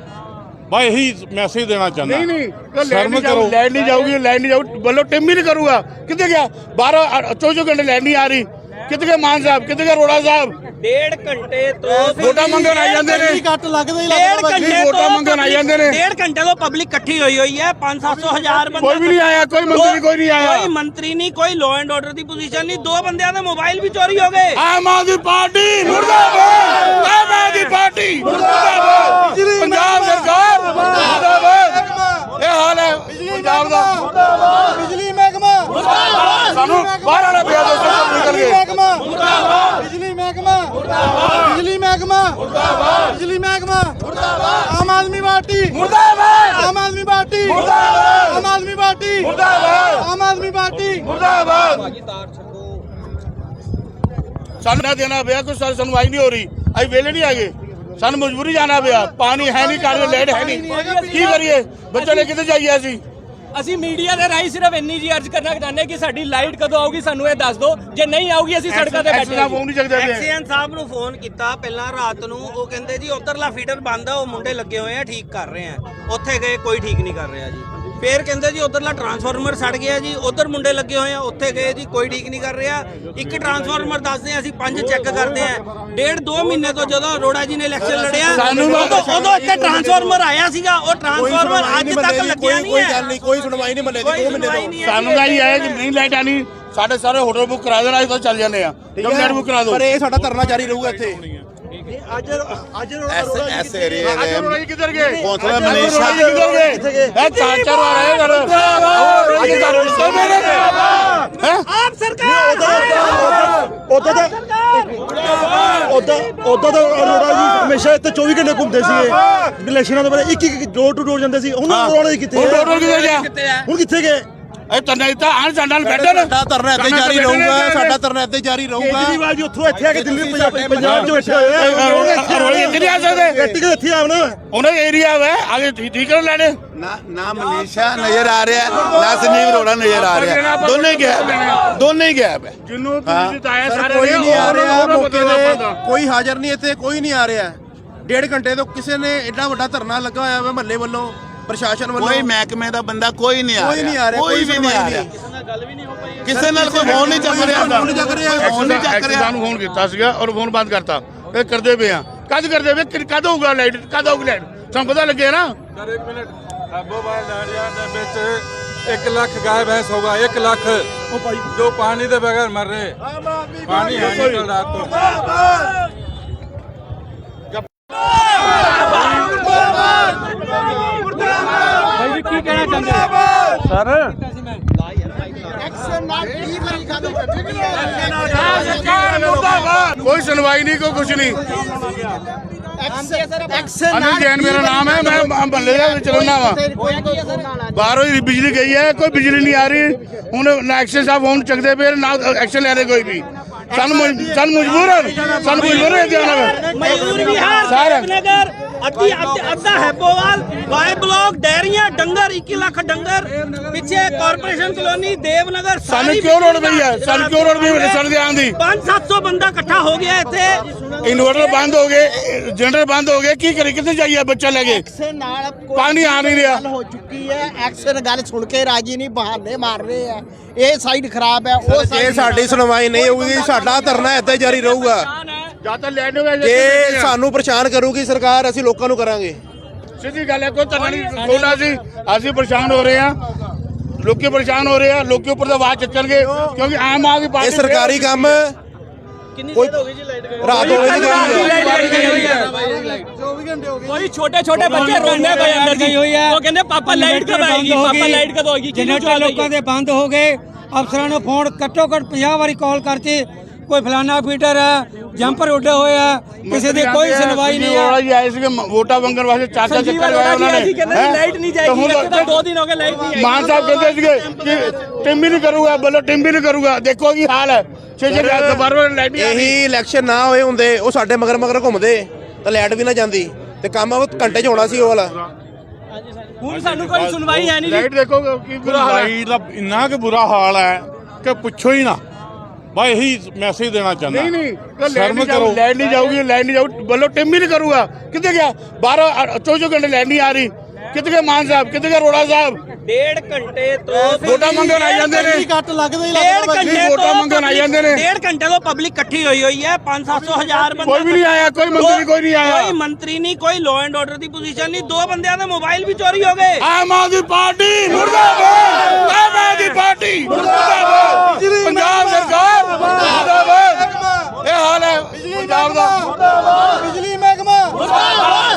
ਮੈਂ ਇਹੀ ਮੈਸੇਜ ਦੇਣਾ ਚਾਹੁੰਦਾ। ਨਹੀਂ ਨਹੀਂ ਸ਼ਰਮ ਨਹੀਂ ਜਾਊ ਲਾਈਟ ਨਹੀਂ ਜਾਊਗੀ ਲਾਈਟ ਨਹੀਂ ਜਾਊ। ਬੋਲੋ ਟਿੰਬੀ ਨਹੀਂ ਕਰੂਗਾ। ਕਿੱਥੇ ਗਿਆ? 12 24 ਘੰਟੇ ਲਾਈਟ ਨਹੀਂ ਆ ਰਹੀ। ਗਿਆ ਮਾਨ ਸਾਹਿਬ? ਗਿਆ ਰੋੜਾ ਸਾਹਿਬ? ਡੇਢ ਘੰਟੇ ਤੋਂ ਵੋਟਾਂ ਮੰਗਣ ਆ ਜਾਂਦੇ ਨੇ। ਕੱਟ ਲੱਗਦਾ ਹੀ ਡੇਢ ਘੰਟੇ ਵੋਟਾਂ ਤੋਂ ਮੰਗਣ ਆ ਜਾਂਦੇ ਨੇ। ਡੇਢ ਘੰਟੇ ਤੋਂ ਪਬਲਿਕ ਇਕੱਠੀ ਹੋਈ ਹੋਈ ਹੈ 5-700 ਹਜ਼ਾਰ ਬੰਦਾ ਕੋਈ ਵੀ ਨਹੀਂ ਆਇਆ ਕੋਈ ਮੰਤਰੀ ਕੋਈ ਨਹੀਂ ਆਇਆ। ਕੋਈ ਮੰਤਰੀ ਨਹੀਂ ਕੋਈ ਲਾਅ ਐਂਡ ਆਰਡਰ ਦੀ ਪੋਜੀਸ਼ਨ ਨਹੀਂ। ਦੋ ਬੰਦਿਆਂ ਦੇ ਮੋਬਾਈਲ ਵੀ ਚੋਰੀ ਹੋ ਗਏ। ਆਮ ਆਦਮੀ ਪਾਰਟੀ ਮੁਰਦਾਬਾਦ। ਆਮ ਆਦਮੀ ਪਾਰਟੀ ਮੁਰਦਾਬਾਦ। ਪੰਜਾਬ ਸਰਕਾਰ ਮੁਰਦਾਬਾਦ। ਇਹ ਹਾਲ ਹੈ। ਪੰਜਾਬ ਦਾ। ਬਿਜਲੀ ਮਹਿਕਮਾ। ਸਾਨੂੰ ਬਾਹਰ ਆਣਾ ਪਿਆ ਦੋਸਤੋ ਸਭ ਨਿਕਲ ਗਏ। ਮਹਿਕਮਾ। ਬਿਜਲੀ ਮਹਿਕਮਾ। ਬਿਜਲੀ ਮਹਿਕਮਾ। ਬਿਜਲੀ ਮਹਿਕਮਾ। ਆਮ ਆਦਮੀ ਪਾਰਟੀ। ਮੁਰਦਾਬਾਦ। ਆਮ ਆਦਮੀ ਪਾਰਟੀ। ਮੁਰਦਾਬਾਦ। ਆਮ ਆਦਮੀ ਪਾਰਟੀ। ਮੁਰਦਾਬਾਦ। ਆਮ ਆਦਮੀ ਪਾਰਟੀ। ਮੁਰਦਾਬਾਦ। ਸਾਨੂੰ ਨਾ ਦੇਣਾ ਪਿਆ ਕੋਈ ਸਾਡੀ ਸੁਣਵਾਈ ਨਹੀਂ ਹੋ ਰਹੀ। ਅਸੀਂ ਵੇਲੇ ਨਹੀਂ ਆਗੇ ਸਾਨੂੰ ਮਜਬੂਰੀ ਜਾਣਾ ਪਿਆ। ਪਾਣੀ ਹੈ ਨਹੀਂ ਘਰ ਵਿੱਚ ਹੈ ਨਹੀਂ। ਕੀ ਕਰੀਏ? ਬੱਚੇ ਲੈ ਕਿੱਥੇ ਜਾਈਏ ਅਸੀਂ? ਅਸੀਂ ਮੀਡੀਆ ਦੇ ਰਾਹੀਂ ਸਿਰਫ ਇੰਨੀ ਜੀ ਅਰਜ਼ ਕਰਨਾ ਚਾਹੁੰਦੇ ਕਿ ਸਾਡੀ ਲਾਈਟ ਕਦੋਂ ਆਊਗੀ ਸਾਨੂੰ ਇਹ ਦੱਸ ਦਿਓ। ਜੇ ਨਹੀਂ ਆਊਗੀ ਅਸੀਂ ਸੜਕਾਂ ਤੇ ਬੈਠੇ ਫੋਨ ਨਹੀਂ ਚੱਕਦੇ ਐਕਸੀਐਨ ਸਾਹਿਬ ਨੂੰ ਫੋਨ ਕੀਤਾ ਪਹਿਲਾਂ ਰਾਤ ਨੂੰ। ਉਹ ਕਹਿੰਦੇ ਜੀ ਉਧਰਲਾ ਫੀਡਰ ਬੰਦ ਆ ਉਹ ਮੁੰਡੇ ਲੱਗੇ ਹੋਏ ਆ ਠੀਕ ਕਰ ਰਹੇ ਆ। ਉੱਥੇ ਗਏ ਕੋਈ ਠੀਕ ਨਹੀਂ ਕਰ ਰਿਹਾ ਜੀ। ਫੇਰ ਕਹਿੰਦੇ ਜੀ ਉਧਰਲਾ ਟਰਾਂਸਫਾਰਮਰ ਸੜ ਗਿਆ ਜੀ ਉਧਰ ਮੁੰਡੇ ਲੱਗੇ ਹੋਏ ਆ ਉੱਥੇ ਗਏ ਜੀ ਕੋਈ ਠੀਕ ਨਹੀਂ ਕਰ ਰਿਹਾ। ਇੱਕ ਟਰਾਂਸਫਾਰਮਰ ਦੱਸਦੇ ਆ ਅਸੀਂ ਪੰਜ ਚੈੱਕ ਕਰਦੇ ਆ। ਡੇਢ ਦੋ ਮਹੀਨੇ ਤੋਂ ਜਦੋਂ ਅਰੋੜਾ ਜੀ ਨੇ ਇਲੈਕਸ਼ਨ ਲੜਿਆ ਉਦੋਂ ਉਦੋਂ ਇੱਥੇ ਟਰਾਂਸਫਾਰਮਰ ਆਇਆ ਸੀਗਾ ਉਹ ਟਰਾਂਸਫਾਰਮਰ ਅੱਜ ਤੱਕ ਲੱਗਿਆ ਕੋਈ ਨਹੀਂ ਕੋਈ ਹੈ। ਗੱਲ ਨਹੀਂ ਕੋਈ ਸੁਣਵਾਈ ਨਹੀਂ ਮੱਲੇ ਦੀ ਕੋਈ 2 ਮਹੀਨੇ ਤੋਂ। ਸਾਨੂੰ ਤਾਂ ਇਹ ਹੈ ਕਿ ਨਹੀਂ ਲਾਈਟ ਆਣੀ ਸਾਡੇ ਸਾਰੇ ਹੋਟਲ ਬੁੱਕ ਕਰਾ ਦੇਣਾ ਅਸੀਂ ਤਾਂ ਚੱਲ ਜਾਂਦੇ ਆ। ਜਦ ਲਾਈਟ ਬੁੱਕ ਕਰਾ ਦਿਓ। ਪਰ ਇਹ ਸਾਡਾ ਧਰਨਾ ਜਾਰੀ ਰਹੂਗਾ ਇੱਥੇ। ਅੱਜ ਅੱਜ ਐਸ ਏਰੀਏ ਅੱਜ ਰੋੜਾ ਜੀ ਕਿੱਧਰ ਗਏ ਕੌਂਸਲਰ ਅੱਜ ਮਨੀਸ਼ਾ ਰੋੜਾ ਜੀ ਕਿੱਧਰ ਗਏ ਇਹ ਚਾਚਾ ਆ ਰਹੇ ਘਰ। ਅੱਜ ਘਰ ਉੱਤੇ ਮੇਰੇ ਹੈ? ਆਪ ਸਰਕਾਰ! ਉਦੋਂ ਤਾਂ ਉਦੋਂ ਉਦੋਂ ਤਾਂ ਅਰੋੜਾ ਜੀ ਹਮੇਸ਼ਾ ਇੱਥੇ 24 ਘੰਟੇ ਘੁੰਮਦੇ ਸੀਗੇ। ਇਲੈਕਸ਼ਨਾਂ ਤੋਂ ਪਹਿਲਾਂ ਇੱਕ ਇੱਕ ਡੋਰ ਟੂ ਡੋਰ ਜਾਂਦੇ ਸੀ। ਹੁਣ ਅਰੋੜਾ ਜੀ ਕਿੱਥੇ? ਡੋਰ ਗਿਆ? ਹੁਣ ਕਿੱਥੇ ਗਏ? ਇਹ ਤਾਂ ਨਹੀਂ ਤਾਂ ਆਣ ਨਾਲ ਬੈਠਣ ਸਾਡਾ ਧਰਨਾ ਇੱਥੇ ਜਾਰੀ ਰਹੂਗਾ ਸਾਡਾ ਧਰਨਾ ਇੱਥੇ ਜਾਰੀ ਰਹੂਗਾ। ਕੇਜਰੀਵਾਲ ਜੀ ਉੱਥੋਂ ਇੱਥੇ ਆ ਕੇ ਦਿੱਲੀ ਪੰਜਾਬ ਪੰਜਾਬ 'ਚ ਬੈਠੇ ਹੋਏ ਆ ਰੋੜੀ ਇੱਥੇ ਨਹੀਂ ਆ। ਸਕਦੇ? ਗੱਟੀ ਕੇ ਇੱਥੇ ਆਉਣਾ ਉਹਨਾਂ ਦੇ ਏਰੀਆ ਵੇ ਆਗੇ ਠੀਕ ਠੀਕ ਕਰ ਲੈਣੇ? ਨਾ ਨਾ ਮਨੀਸ਼ਾ ਨਜ਼ਰ ਆ ਰਿਹਾ ਹੈ, ਨਾ ਸੰਜੀਵ ਰੋੜਾ ਨਜ਼ਰ ਆ ਰਿਹਾ। ਹੈ। ਦੋਨੇ ਹੀ ਗੈਪ ਹੈ ਦੋਨੇ ਹੀ ਗੈਪ ਹੈ। ਜਿੰਨੂੰ ਤੁਸੀਂ ਜਿਤਾਇਆ ਸਰ ਕੋਈ ਨਹੀਂ ਆ ਰਿਹਾ ਮੌਕੇ ਤੇ। ਕੋਈ ਹਾਜ਼ਰ ਨਹੀਂ ਇੱਥੇ ਕੋਈ ਨਹੀਂ ਆ ਰਿਹਾ। ਡੇਢ ਘੰਟੇ ਤੋਂ ਕਿਸੇ ਨੇ ਐਡਾ ਵੱਡਾ ਧਰਨਾ ਲੱਗਾ ਹੋਇਆ ਵਾ ਮਹੱਲੇ ਵੱਲੋਂ। ਪ੍ਰਸ਼ਾਸਨ ਵੱਲੋਂ ਕੋਈ ਮਹਿਕਮੇ ਦਾ ਬੰਦਾ ਕੋਈ ਨਹੀਂ ਆ ਰਿਹਾ ਕੋਈ ਨਹੀਂ ਆ ਰਿਹਾ ਕੋਈ ਵੀ ਨਹੀਂ ਆ ਰਿਹਾ। ਕਿਸੇ ਨਾਲ ਕੋਈ ਫੋਨ ਨਹੀਂ ਚੱਕ ਰਿਹਾ ਫੋਨ ਨਹੀਂ ਚੱਕ ਰਿਹਾ। ਫੋਨ ਨਹੀਂ ਚੱਕ ਰਿਹਾ। ਸਾਨੂੰ ਫੋਨ ਕੀਤਾ ਸੀਗਾ ਔਰ ਫੋਨ ਬੰਦ ਕਰਤਾ। ਇਹ ਕਰਦੇ ਪਏ ਆ। ਕਦ ਕਰਦੇ ਪਏ? ਕਦ ਹੋਊਗਾ ਲਾਈਟ? ਕਦ ਹੋਊਗੀ ਲਾਈਟ? ਤੁਹਾਨੂੰ ਪਤਾ ਲੱਗਿਆ ਨਾ? Sir 1 minute. ਆਬੋਬਾਲ ਲਾੜਿਆ ਦੇ ਵਿੱਚ 1 ਲੱਖ ਗਾਇ ਬਹਿਸ ਹੋਗਾ 1 ਲੱਖ। ਜੋ ਪਾਣੀ ਦੇ ਬਗੈਰ ਮਰ ਰਹੇ। ਆਮ ਆਦਮੀ ਪਾਣੀ ਹੈ ਨਿਕਲ ਰਾਤ ਤੋਂ ਸਰ। ਕੋਈ ਸੁਣਵਾਈ ਨਹੀਂ ਕੋਈ ਕੁਛ ਨਹੀਂ। ਐਕਸ਼ਨ ਅਨਿਲ ਜੈਨ ਮੇਰਾ ਨਾਮ ਹੈ ਮੈਂ ਮਹੱਲੇ ਦੇ ਰਹਿਣਾ ਵਾ। ਬਾਹਰੋਂ ਹੀ ਬਿਜਲੀ ਗਈ ਹੈ ਕੋਈ ਬਿਜਲੀ ਨਹੀਂ ਆ ਰਹੀ। ਹੁਣ ਨਾ ਐਕਸ਼ਨ ਸਾਹਿਬ ਫੋਨ ਚੱਕਦੇ ਪਏ ਨਾ ਐਕਸ਼ਨ ਲੈ ਰਹੇ ਕੋਈ ਵੀ। ਸਾਨੂੰ ਸਾਨੂੰ ਮਜਬੂਰਨ ਸਾਨੂੰ ਮਜਬੂਰਨ ਜਾਣਾ ਵਾ ਮਜ਼ਦੂਰ ਵਿਹਾਰ ਸਾਰਾ। ਅੱਧੀ ਅੱਧ- ਹੈਬੋਵਾਲ ਵਾਈ ਬਲੋਕ ਡੈਰੀਆਂ ਡੰਗਰ 21 ਲੱਖ ਡੰਗਰ ਪਿੱਛੇ ਕਾਰਪੋਰੇਸ਼ਨ ਕਲੋਨੀ ਦੇਵਨਗਰ ਸਾਨੂੰ ਕਿਉਂ ਲੋੜ ਪਈ ਹੈ? ਸਾਨੂੰ ਕਿਉਂ ਲੋੜ ਪਈ ਹੈ ਦੇ? ਆਉਣ ਦੀ 5-700 ਬੰਦਾ ਇਕੱਠਾ ਹੋ ਗਿਆ ਇੱਥੇ। ਇਨਵਰਟਰ ਬੰਦ ਹੋ ਗਏ ਜਨਰੇਟਰ ਬੰਦ ਹੋ ਗਏ ਕੀ ਕਰੀ ਕਿੱਥੇ ਜਾਈਏ ਬੱਚਾ ਲੈ ਕੇ? ਐਕਸ਼ਨ ਨਾਲ ਪਾਣੀ ਆ ਨਹੀਂ ਰਿਹਾ। ਹੋ ਚੁੱਕੀ ਹੈ। ਐਕਸ਼ਨ ਗੱਲ ਸੁਣ ਕੇ ਰਾਜੀ ਨਹੀਂ ਬਹਾਨੇ ਮਾਰ ਰਹੇ ਆ। ਇਹ ਸਾਈਡ ਖਰਾਬ ਹੈ ਉਹ ਜੇ ਸਾਡੀ ਸੁਣਵਾਈ ਨਹੀਂ ਹੋਊਗੀ ਸਾਡਾ ਧਰਨਾ ਏਦਾਂ ਹੀ ਜਾਰੀ ਰਹੂਗਾ। ਜਾਂ ਤਾਂ ਲੈਣ ਹੋਵੇ ਜੇ ਸਾਨੂੰ ਪਰੇਸ਼ਾਨ ਕਰੂਗੀ ਸਰਕਾਰ ਅਸੀਂ ਲੋਕਾਂ ਨੂੰ ਕਰਾਂਗੇ। ਸਿੱਧੀ ਗੱਲ ਹੈ ਕੋਈ ਧਰਨਾ ਨਹੀਂ ਛੋਟਾ ਸੀ। ਅਸੀਂ ਪਰੇਸ਼ਾਨ ਹੋ ਰਹੇ ਹਾਂ। ਲੋਕੀ ਪਰੇਸ਼ਾਨ ਹੋ ਰਹੇ ਆ ਲੋਕੀ ਉੱਪਰ ਦਾ ਆਵਾਜ਼ ਚੱਕਣਗੇ ਕਿਉਂਕਿ ਆਮ ਆਦਮੀ ਪਾਰਟੀ ਇਹ ਸਰਕਾਰੀ ਕੰਮ ਕਿੰਨੀ ਦੇਰ ਹੋ ਗਈ ਜੀ ਲਾਈਟ ਗਈ? ਰਾਤ ਹੋ। ਗਈ ਕੋਈ ਛੋਟੇ ਛੋਟੇ ਬੱਚੇ ਰੋਂਦੇ ਪਏ ਅੰਦਰ ਜੀ। ਉਹ ਕਹਿੰਦੇ ਪਾਪਾ ਲਾਈਟ ਕਦ ਆਏਗੀ? ਪਾਪਾ ਲਾਈਟ ਕਦ ਹੋਏਗੀ ਜਨਰੇਟਰ ਲੋਕਾਂ ਦੇ ਬੰਦ ਹੋ ਗਏ। ਅਫਸਰਾਂ ਨੂੰ ਫੋਨ ਘੱਟੋ ਘੱਟ 50 ਵਾਰੀ ਕਾਲ ਕਰਤੀ। ਕੋਈ ਫਲਾਨਾ ਫੀਟਰ ਹੈ ਜੰਪਰ ਉੱਡੇ ਹੋਏ ਆ ਕਿਸੇ ਦੀ ਕੋਈ ਸੁਣਵਾਈ ਨਹੀਂ ਹੈ ਜੀ ਆਏ ਸੀਗੇ ਵੋਟਾਂ ਮੰਗਣ ਵਾਸਤੇ ਸੰਜੀਵ ਚੱਕਰ ਲਾਇਆ ਅਰੋੜਾ ਉਹਨਾਂ ਨੇ? ਲਾਈਟ ਨਹੀਂ ਜਾਏਗੀ ਹੁਣ ਇੱਥੇ ਤਾਂ ਦੋ ਦਿਨ ਹੋ ਗਏ ਲਾਈਟ ਨਹੀਂ ਆਈ। ਮਾਨ ਸਾਹਿਬ ਕਹਿੰਦੇ ਸੀਗੇ ਕਿ ਟਿੰਬੀ ਨਹੀਂ ਕਰੂਗਾ ਬੋਲੋ ਟਿੰਬੀ ਨਹੀਂ ਕਰੂਗਾ ਦੇਖੋ ਕੀ ਹਾਲ ਹੈ। ਛੇ ਛੇ ਰਾਤ ਬਾਰ ਬਾਰ ਲਾਈਟ ਨਹੀਂ ਇਹੀ ਇਲੈਕਸ਼ਨ ਨਾ ਹੋਏ ਹੁੰਦੇ ਉਹ ਸਾਡੇ ਮਗਰ ਮਗਰ ਘੁੰਮਦੇ ਤਾਂ ਲਾਈਟ ਵੀ ਨਾ ਜਾਂਦੀ ਤੇ ਕੰਮ ਉਹ ਘੰਟੇ 'ਚ ਹੋਣਾ ਸੀ ਉਹ ਵਾਲਾ। ਹੁਣ ਸਾਨੂੰ ਕੋਈ ਸੁਣਵਾਈ ਹੈ ਨਹੀਂ ਲਾਈਟ ਦੇਖੋ ਕੀ ਬੁਰਾ ਹਾਲ ਹੈ। ਲਾਈਟ ਦਾ ਇੰਨਾ ਕਿ ਬੁਰਾ ਹਾਲ ਹੈ ਕਿ ਪੁੱਛੋ ਹੀ ਨਾ। ਬਸ ਇਹੀ ਮੈਸੇਜ ਦੇਣਾ ਚਾਹੁੰਦਾ। ਨਹੀਂ ਨਹੀਂ ਲਾਈਟ ਸ਼ਰਮ ਨਹੀਂ ਕਰੋ। ਜਾਊ ਲਾਈਟ ਨਹੀਂ ਜਾਊਗੀ ਲਾਈਟ ਨਹੀਂ ਜਾਊ। ਬੋਲੋ ਟਿੰਬੀ ਨਹੀਂ ਕਰੂਗਾ। ਕਿੱਥੇ ਗਿਆ? 12 24 ਘੰਟੇ ਲਾਈਟ ਨਹੀਂ ਆ ਰਹੀ। ਕਿੱਥੇ ਗਿਆ ਮਾਨ ਸਾਹਿਬ? ਕਿੱਥੇ ਗਿਆ ਰੋੜਾ ਸਾਹਿਬ? ਡੇਢ ਘੰਟੇ ਤੋਂ ਵੋਟਾਂ ਮੰਗਣ ਆ ਜਾਂਦੇ ਨੇ। ਕੱਟ ਲੱਗਦਾ ਹੀ ਡੇਢ ਘੰਟੇ ਵੋਟਾਂ ਤੋਂ ਮੰਗਣ ਆ ਜਾਂਦੇ ਨੇ। ਡੇਢ ਘੰਟੇ ਤੋਂ ਪਬਲਿਕ ਇਕੱਠੀ ਹੋਈ ਹੋਈ ਹੈ। 5-700 ਹਜ਼ਾਰ ਬੰਦਾ ਕੋਈ ਵੀ ਨਹੀਂ ਆਇਆ ਕੋਈ ਮੰਤਰੀ ਕੋਈ ਨਹੀਂ ਆਇਆ। ਕੋਈ ਮੰਤਰੀ ਨਹੀਂ ਕੋਈ ਲਾਅ ਐਂਡ ਆਰਡਰ ਦੀ ਪੋਜੀਸ਼ਨ ਨਹੀਂ। ਦੋ ਬੰਦਿਆਂ ਦੇ ਮੋਬਾਈਲ ਵੀ ਚੋਰੀ ਹੋ ਗਏ। ਆਮ ਆਦਮੀ ਪਾਰਟੀ ਮੁਰਦਾਬਾਦ। ਆਮ ਆਦਮੀ ਪਾਰਟੀ ਮੁਰਦਾਬਾਦ। ਪੰਜਾਬ ਸਰਕਾਰ ਮੁਰਦਾਬਾਦ। ਇਹ ਹਾਲ ਹੈ। ਪੰਜਾਬ ਦਾ ਬਿਜਲੀ ਮਹਿਕਮਾ।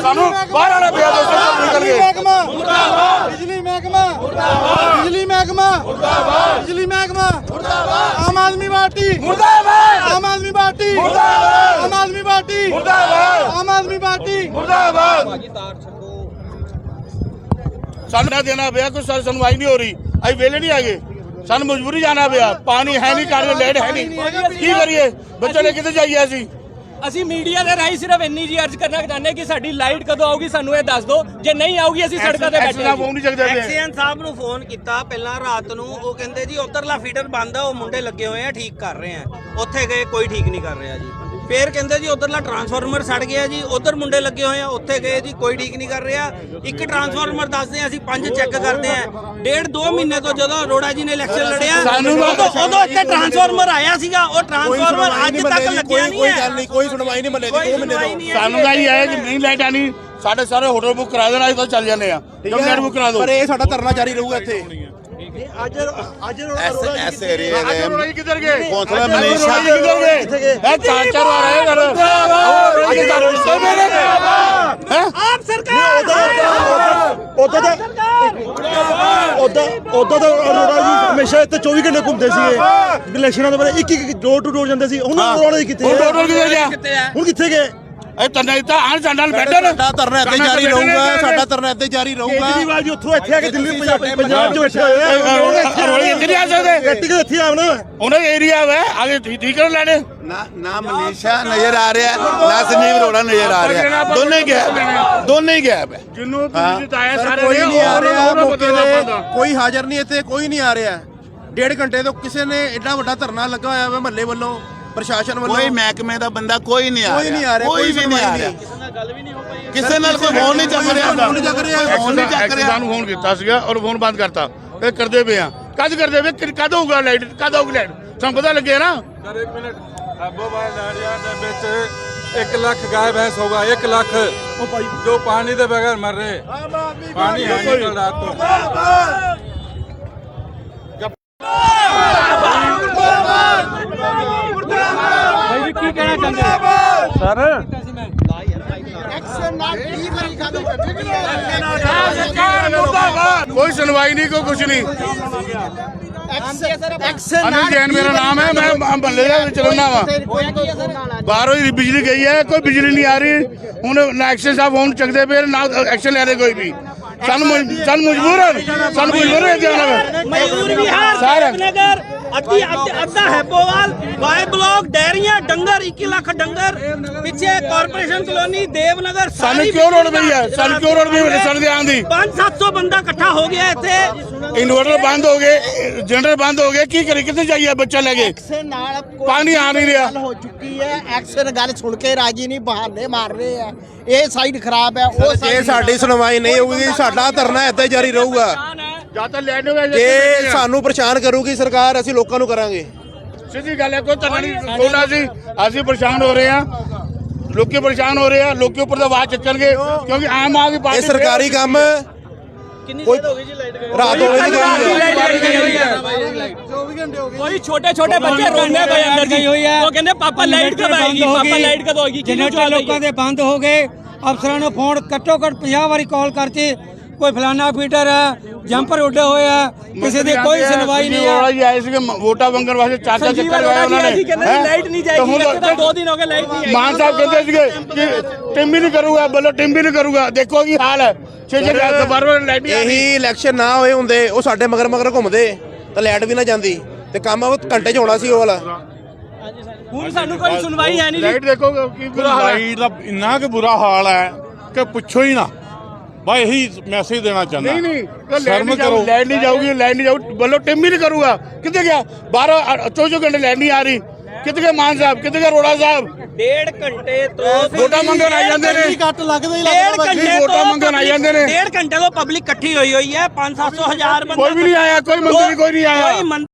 ਸਾਨੂੰ ਬਾਹਰ ਦੋਸਤੋ ਨਿਕਲ ਗਏ ਬਿਜਲੀ ਮਹਿਕਮਾ। ਬਿਜਲੀ ਮਹਿਕਮਾ। ਬਿਜਲੀ ਮਹਿਕਮਾ। ਆਮ ਆਦਮੀ ਪਾਰਟੀ। ਮੁਰਦਾਬਾਦ ਆਮ ਆਦਮੀ ਪਾਰਟੀ। ਮੁਰਦਾਬਾਦ ਆਮ ਆਦਮੀ ਪਾਰਟੀ। ਮੁਰਦਾਬਾਦ ਆਮ ਆਦਮੀ ਪਾਰਟੀ। ਮੁਰਦਾਬਾਦ ਸਾਨੂੰ ਨਾ ਦੇਣਾ ਪਿਆ ਕੋਈ ਸਾਡੀ ਸੁਣਵਾਈ ਨਹੀਂ ਹੋ ਰਹੀ। ਅਸੀਂ ਵੇਲੇ ਨਹੀਂ ਆਗੇ ਸਾਨੂੰ ਮਜਬੂਰੀ ਜਾਣਾ ਪਿਆ। ਪਾਣੀ ਹੈ ਨਹੀਂ ਘਰ ਲੈਟ ਹੈ ਨਹੀਂ। ਕੀ ਕਰੀਏ? ਬੱਚੇ ਨੇ ਕਿੱਥੇ ਜਾਈਏ ਅਸੀਂ? ਅਸੀਂ ਮੀਡੀਆ ਦੇ ਰਾਹੀਂ ਸਿਰਫ ਇੰਨੀ ਜੀ ਅਰਜ਼ ਕਰਨਾ ਚਾਹੁੰਦੇ ਕਿ ਸਾਡੀ ਲਾਈਟ ਕਦੋਂ ਆਊਗੀ ਸਾਨੂੰ ਇਹ ਦੱਸ ਦਿਓ। ਜੇ ਨਹੀਂ ਆਊਗੀ ਅਸੀਂ ਸੜਕਾਂ ਤੇ ਐਕਸ਼ਨ ਬੈਠੇ ਨਹੀਂ ਚੱਕਦੇ ਪਏ ਐਕਸੀਅਨ ਸਾਹਿਬ ਨੂੰ ਫੋਨ ਕੀਤਾ ਪਹਿਲਾਂ ਰਾਤ ਨੂੰ ਉਹ ਕਹਿੰਦੇ ਜੀ ਉਧਰਲਾ ਫੀਡਰ ਬੰਦ ਆ ਉਹ ਮੁੰਡੇ ਲੱਗੇ ਹੋਏ ਆ ਠੀਕ ਕਰ ਰਹੇ ਆ। ਉੱਥੇ ਗਏ ਕੋਈ ਠੀਕ ਨਹੀਂ ਕਰ ਰਿਹਾ ਜੀ। ਫੇਰ ਕਹਿੰਦੇ ਜੀ ਉਧਰਲਾ ਟਰਾਂਸਫਾਰਮਰ ਸੜ ਗਿਆ ਜੀ ਉਧਰ ਮੁੰਡੇ ਲੱਗੇ ਹੋਏ ਆ ਉੱਥੇ ਗਏ ਜੀ ਕੋਈ ਠੀਕ ਨਹੀਂ ਕਰ ਰਿਹਾ। ਇੱਕ ਟਰਾਂਸਫਾਰਮਰ ਦੱਸਦੇ ਆ ਅਸੀਂ ਪੰਜ ਚੈੱਕ ਕਰਦੇ ਆ। ਡੇਢ ਦੋ ਮਹੀਨੇ ਤੋਂ ਜਦੋਂ ਅਰੋੜਾ ਜੀ ਨੇ ਇਲੈਕਸ਼ਨ ਲੜਿਆ ਉਦੋਂ ਉਦੋਂ ਇੱਥੇ ਟਰਾਂਸਫਾਰਮਰ ਆਇਆ ਸੀਗਾ ਉਹ ਟਰਾਂਸਫਾਰਮਰ ਅੱਜ ਤੱਕ ਲੱਗਿਆ ਨਹੀਂ ਕੋਈ ਹੈ। ਗੱਲ ਨਹੀਂ ਕੋਈ ਸੁਣਵਾਈ ਨਹੀਂ ਮੱਲੇ ਦੀ ਕੋਈ 2 ਮਹੀਨੇ ਤੋਂ। ਸਾਨੂੰ ਤਾਂ ਇਹ ਹੈ ਕਿ ਨਹੀਂ ਲਾਈਟ ਆਣੀ ਸਾਡੇ ਸਾਰੇ ਹੋਟਲ ਬੁੱਕ ਕਰਾ ਦੇਣਾ ਅਸੀਂ ਤਾਂ ਚੱਲ ਜਾਂਦੇ ਆ। ਠੀਕ ਜਦ ਬੁੱਕ ਕਰਾ ਦਿਓ। ਪਰ ਇਹ ਸਾਡਾ ਧਰਨਾ ਜਾਰੀ ਰਹੂਗਾ ਇੱਥੇ। ਅੱਜ ਦੇ ਰੋੜਾ ਜੀ ਕਿੱਧਰ ਗਏ? ਕੌਂਸਲਰ ਅੱਜ ਮਨੀਸ਼ ਰੋੜਾ ਜੀ ਕਿੱਧਰ ਗਏ? ਇਹ ਚਾਰ ਚਾਰ ਵਾਰ ਆਏ ਕਰ ਅੱਜ ਤਾਂ ਰਿਸ਼ਤੇ ਮੇਰੇ ਹੈ? ਆਪ ਸਰਕਾਰ। ਉਦੋਂ ਤਾਂ ਉਦੋਂ ਉਦੋਂ ਤਾਂ ਅਰੋੜਾ ਜੀ ਹਮੇਸ਼ਾ ਇੱਥੇ 24 ਘੰਟੇ ਘੁੰਮਦੇ ਸੀਗੇ। ਇਲੈਕਸ਼ਨਾਂ ਤੋਂ ਪਹਿਲਾਂ ਇੱਕ ਇੱਕ ਡੋਰ ਟੂ ਡੋਰ ਜਾਂਦੇ ਸੀ। ਹੁਣ ਅਰੋੜਾ ਜੀ ਕਿੱਥੇ ਗਿਆ? ਹੁਣ ਕਿੱਥੇ ਗਏ? ਇਹ ਤੰਨੇ ਤਾਂ ਆਣ ਚੰਡਲ ਬੈਠਣ ਸਾਡਾ ਧਰਨਾ ਇੱਥੇ ਜਾਰੀ ਰਹੂਗਾ ਸਾਡਾ ਧਰਨਾ ਇੱਥੇ ਜਾਰੀ ਰਹੂਗਾ। ਕੇਜਰੀਵਾਲ ਜੀ ਉੱਥੋਂ ਇੱਥੇ ਆ ਕੇ ਦਿੱਲੀ ਪੰਜਾਬ ਪੰਜਾਬ 'ਚ ਬੈਠੇ ਹੋਏ ਆ। ਰੋੜੀ ਇੱਥੇ ਨਹੀਂ ਆ ਸਕਦੇ। ਗੱਟੀ ਕੇ ਇੱਥੇ ਆਉਣਾ ਉਹਨਾਂ ਦੇ ਏਰੀਆ ਵਾ ਆਗੇ ਠੀਕ ਕਰ ਲੈਣੇ। ਨਾ ਨਾ ਮਨੀਸ਼ਾ ਨਜ਼ਰ ਆ ਰਿਹਾ ਨਾ ਸੰਜੀਵ ਅਰੋੜਾ ਨਜ਼ਰ ਆ ਰਿਹਾ। ਦੋਨੇ ਗੈਪ ਹੈ ਦੋਨੇ ਹੀ ਗੈਪ ਹੈ। ਜਿੰਨੂੰ ਤੁਸੀਂ ਜਿਤਾਇਆ ਸਰ ਕੋਈ ਨਹੀਂ ਆ ਰਿਹਾ ਨੂੰ ਮੌਕੇ ਤੇ। ਕੋਈ ਹਾਜ਼ਰ ਨਹੀਂ ਇੱਥੇ ਕੋਈ ਨਹੀਂ ਆ ਰਿਹਾ। ਡੇਢ ਘੰਟੇ ਤੋਂ ਕਿਸੇ ਨੇ ਐਡਾ ਵੱਡਾ ਧਰਨਾ ਲੱਗਾ ਹੋਇਆ ਵਾ ਮਹੱਲੇ ਵੱਲੋਂ। ਪ੍ਰਸ਼ਾਸਨ ਵੱਲੋਂ ਕੋਈ ਮਹਿਕਮੇ ਦਾ ਬੰਦਾ ਕੋਈ ਨਹੀਂ ਆ ਰਿਹਾ ਕੋਈ ਨਹੀਂ ਆ ਰਿਹਾ ਕੋਈ ਵੀ ਨਹੀਂ ਆ ਰਿਹਾ। ਕਿਸੇ ਨਾਲ ਕੋਈ ਫੋਨ ਨਹੀਂ ਚੱਕ ਰਿਹਾ ਫੋਨ ਨਹੀਂ ਚੱਕ ਰਿਹਾ। ਫੋਨ ਨਹੀਂ ਚੱਕ ਰਿਹਾ। ਸਾਨੂੰ ਫੋਨ ਕੀਤਾ ਸੀਗਾ ਔਰ ਫੋਨ ਬੰਦ ਕਰਤਾ। ਇਹ ਕਰਦੇ ਪਏ ਆ। ਕਰਦੇ ਪਏ? ਕਦ ਹੋਊਗਾ ਲਾਈਟ? ਕਦ ਹੋਊਗੀ ਲਾਈਟ? ਸਾਨੂੰ ਪਤਾ ਲੱਗਿਆ ਨਾ। Sir 1 minute. ਅਬੋਬਾਲ ਨਾੜੀਆਂ ਦੇ ਵਿੱਚ 1 ਲੱਖ ਗਾਇਬ ਹੈ ਹੋਗਾ 1 ਲੱਖ ਉਹ ਭਾਈ ਜੋ ਪਾਣੀ ਦੇ ਬਗੈਰ ਮਰ ਰਹੇ। ਪਾਣੀ ਹੈ ਨਿਕਲ ਰਾਤ ਤੋਂ। ਜੀ ਕੀ ਕਹਿਣਾ ਚਾਹੁੰਦੇ ਸਰ। ਐਕਸ਼ਨ ਨਾਲ ਕੀ ਕਰੀ ਖਾਦੇ ਕੋਈ ਸੁਣਵਾਈ ਨਹੀਂ ਕੋਈ ਕੁਛ ਨਹੀਂ। ਐਕਸ਼ਨ ਅਨਿਲ ਜੈਨ ਮੇਰਾ ਨਾਮ ਹੈ ਮੈਂ ਮਹੱਲੇ ਦਾ ਚਲਾਉਣਾ ਵਾ। ਬਾਹਰੋਂ ਹੀ ਬਿਜਲੀ ਗਈ ਹੈ ਕੋਈ ਬਿਜਲੀ ਨਹੀਂ ਆ ਰਹੀ। ਹੁਣ ਐਕਸ਼ਨ ਸਾਹਿਬ ਫੋਨ ਚੱਕਦੇ ਪਏ ਨਾ ਐਕਸ਼ਨ ਲੈ ਰਹੇ ਕੋਈ ਵੀ। ਸਾਨੂੰ ਮਜ- ਸਾਨੂੰ ਮਜਬੂਰਨ ਸਾਨੂੰ ਮਜਬੂਰਨ ਜਾਣਾ ਵਿਹਾਰ ਸਰ। ਨਗਰ। ਅੱਧੀ ਅੱਧ- ਹੈਪੋਵਾਲ ਵਾਈ ਬਲਾਕ ਡੈਰੀਆਂ ਡੰਗਰ 21 ਲੱਖ ਡੰਗਰ ਪਿੱਛੇ ਕਾਰਪੋਰੇਸ਼ਨ ਕਲੋਨੀ ਦੇਵਨਗਰ ਸਾਨੂੰ ਕਿਉਂ ਰੋਡ ਪਈ ਹੈ? ਸਾਨੂੰ ਕਿਉਂ ਰੋਡ ਪਈ ਹੈ ਸੜਕ ਆਉਣ ਦੀ? 5-700 ਬੰਦਾ ਇਕੱਠਾ ਹੋ ਗਿਆ ਇੱਥੇ। ਇਨਵਰਟਰ ਬੰਦ ਹੋ ਗਏ ਜਨਰੇਟਰ ਬੰਦ ਹੋ ਗਏ ਕੀ ਕਰੇ ਕਿੱਥੇ ਜਾਈਏ ਬੱਚਾ ਲੈ ਕੇ? ਨਾਲ ਪਾਣੀ ਆ ਨਹੀਂ ਰਿਹਾ। ਗੱਲ ਹੋ ਚੁੱਕੀ ਹੈ। ਐਕਸ਼ਨ ਗੱਲ ਸੁਣ ਕੇ ਰਾਜੀ ਨਹੀਂ ਬਹਾਨੇ ਮਾਰ ਰਹੇ ਆ। ਇਹ ਸਾਈਡ ਖਰਾਬ ਹੈ ਉਹ ਜੇ ਸਾਡੀ ਸੁਣਵਾਈ ਨਹੀਂ ਹੋਊਗੀ ਸਾਡਾ ਧਰਨਾ ਹੀ ਜਾਰੀ ਰਹੂਗਾ। ਜਾਂ ਤਾਂ ਲੈਣ ਨੂੰ ਜੇ ਸਾਨੂੰ ਪਰੇਸ਼ਾਨ ਕਰੂਗੀ ਸਰਕਾਰ ਅਸੀਂ ਲੋਕਾਂ ਨੂੰ ਕਰਾਂਗੇ। ਸਿੱਧੀ ਗੱਲ ਹੈ ਕੋਈ ਧਰਨਾ ਨਹੀਂ ਕੋਣਾ ਸੀ ਅਸੀਂ ਪਰੇਸ਼ਾਨ ਹੋ ਰਹੇ ਹਾਂ। ਲੋਕੀ ਪਰੇਸ਼ਾਨ ਹੋ ਰਹੇ ਆ ਲੋਕੀ ਉੱਪਰ ਦਾ ਆਵਾਜ਼ ਚੱਕਣਗੇ ਕਿਉਂਕਿ ਆਮ ਆਦਮੀ ਪਾਰਟੀ ਇਹ ਸਰਕਾਰੀ ਕੰਮ। ਕਿੰਨੀ ਦੇਰ ਹੋ ਗਈ ਜੀ ਲਾਈਟ ਗਈ? ਰਾਤ ਹੋਏ ਨਹੀਂ ਕੋਈ ਛੋਟੇ ਛੋਟੇ ਬੱਚੇ ਰੋਂਦੇ ਪਏ ਅੰਦਰ ਗਈ ਹੋਈ ਹੈ ਉਹ ਕਹਿੰਦੇ ਪਾਪਾ ਲਾਈਟ ਕਦ ਆਏਗੀ ਪਾਪਾ ਲਾਈਟ ਕਦ ਹੋਏਗੀ? ਜਨਰੇਟਰ ਲੋਕਾਂ ਦੇ ਬੰਦ ਹੋ ਗਏ ਅਫਸਰਾਂ ਨੂੰ ਫੋਨ ਘੱਟੋ ਘੱਟ 50 ਵਾਰੀ ਕਾਲ ਕਰਤੇ। ਕੋਈ ਫਲਾਨਾ ਫੀਟਰ ਹੈ ਜੰਪਰ ਉੱਡੇ ਹੋਏ ਆ ਕਿਸੇ ਦੀ ਕੋਈ ਸੁਣਵਾਈ ਨਹੀਂ ਹੈ ਜੀ ਆਏ ਸੀਗੇ ਵੋਟਾਂ ਮੰਗਣ ਵਾਸਤੇ ਸੰਜੀਵ ਚੱਕਰ ਉਹਨਾਂ ਨੇ। ਕਹਿੰਦੇ? ਲਾਈਟ ਨਹੀਂ ਜਾਏਗੀ ਤਾਂ ਦੋ ਦਿਨ ਹੋ ਗਏ ਲਾਈਟ ਨਹੀਂ ਆਈ। ਮਾਨ ਸਾਹਿਬ ਕਹਿੰਦੇ ਸੀਗੇ ਕਿ ਟਿੰਬੀ ਨਹੀਂ ਕਰੂਗਾ ਬੋਲੋ ਟਿੰਬੀ ਨਹੀਂ ਕਰੂਗਾ। ਦੇਖੋ ਕੀ ਹਾਲ ਹੈ। ਛੇ ਛੇ ਘੰਟੇ ਦੁਬਾਰਾ ਲਾਈਟ ਨਹੀਂ ਇਹੀ ਇਲੈਕਸ਼ਨ ਨਾ ਹੋਏ ਹੁੰਦੇ ਉਹ ਸਾਡੇ ਮਗਰ ਮਗਰ ਘੁੰਮਦੇ ਤਾਂ ਲਾਈਟ ਵੀ ਨਾ ਜਾਂਦੀ। ਤੇ ਕੰਮ ਉਹ ਘੰਟੇ 'ਚ ਹੋਣਾ ਸੀ ਉਹ ਵਾਲਾ। ਹੁਣ ਸਾਨੂੰ ਕੋਈ ਸੁਣਵਾਈ ਹੈ ਨਹੀਂ ਜੀ। ਲਾਈਟ ਦੇਖੋ ਕੀ ਬੁਰਾ ਹਾਲ ਹੈ। ਲਾਈਟ ਦਾ ਇੰਨਾ ਕੁ ਬੁਰਾ ਹਾਲ ਹੈ ਕਿ ਪੁੱਛੋ ਹੀ ਨਾ। ਬਈ ਇਹੀ ਮੈਸੇਜ ਦੇਣਾ ਚਾਹੁੰਦਾ। ਨਹੀਂ ਨਹੀਂ ਸ਼ਰਮ ਨਹੀਂ ਕਰੋ। ਜਾਊ ਲਾਈਟ ਨਹੀਂ ਜਾਊਗੀ ਲਾਈਟ ਨਹੀਂ ਜਾਊ ਬੋਲੋ ਟਿੰਬੀ ਨਹੀਂ ਕਰੂਗਾ। ਕਿੱਥੇ ਗਿਆ? 12 24 ਘੰਟੇ ਲਾਈਟ ਨਹੀਂ ਆ ਰਹੀ। ਕਿੱਥੇ ਗਿਆ ਮਾਨ ਸਾਹਿਬ? ਕਿੱਥੇ ਗਿਆ ਰੋੜਾ ਸਾਹਿਬ? ਡੇਢ ਘੰਟੇ ਤੋਂ ਵੋਟਾਂ ਮੰਗਣ ਆ ਜਾਂਦੇ ਨੇ। ਕੱਟ ਲੱਗਦਾ ਹੀ ਡੇਢ ਘੰਟੇ ਵੋਟਾਂ ਮੰਗਣ ਆ ਜਾਂਦੇ ਨੇ। ਡੇਢ ਘੰਟੇ ਤੋਂ ਪਬਲਿਕ ਇਕੱਠੀ ਹੋਈ ਹੋਈ ਹੈ 5-700 ਹਜ਼ਾਰ ਬੰਦਾ ਕੋਈ ਵੀ ਨਹੀਂ ਆਇਆ ਕੋਈ ਮੰਤਰੀ ਕੋਈ ਨਹੀਂ ਆਇਆ।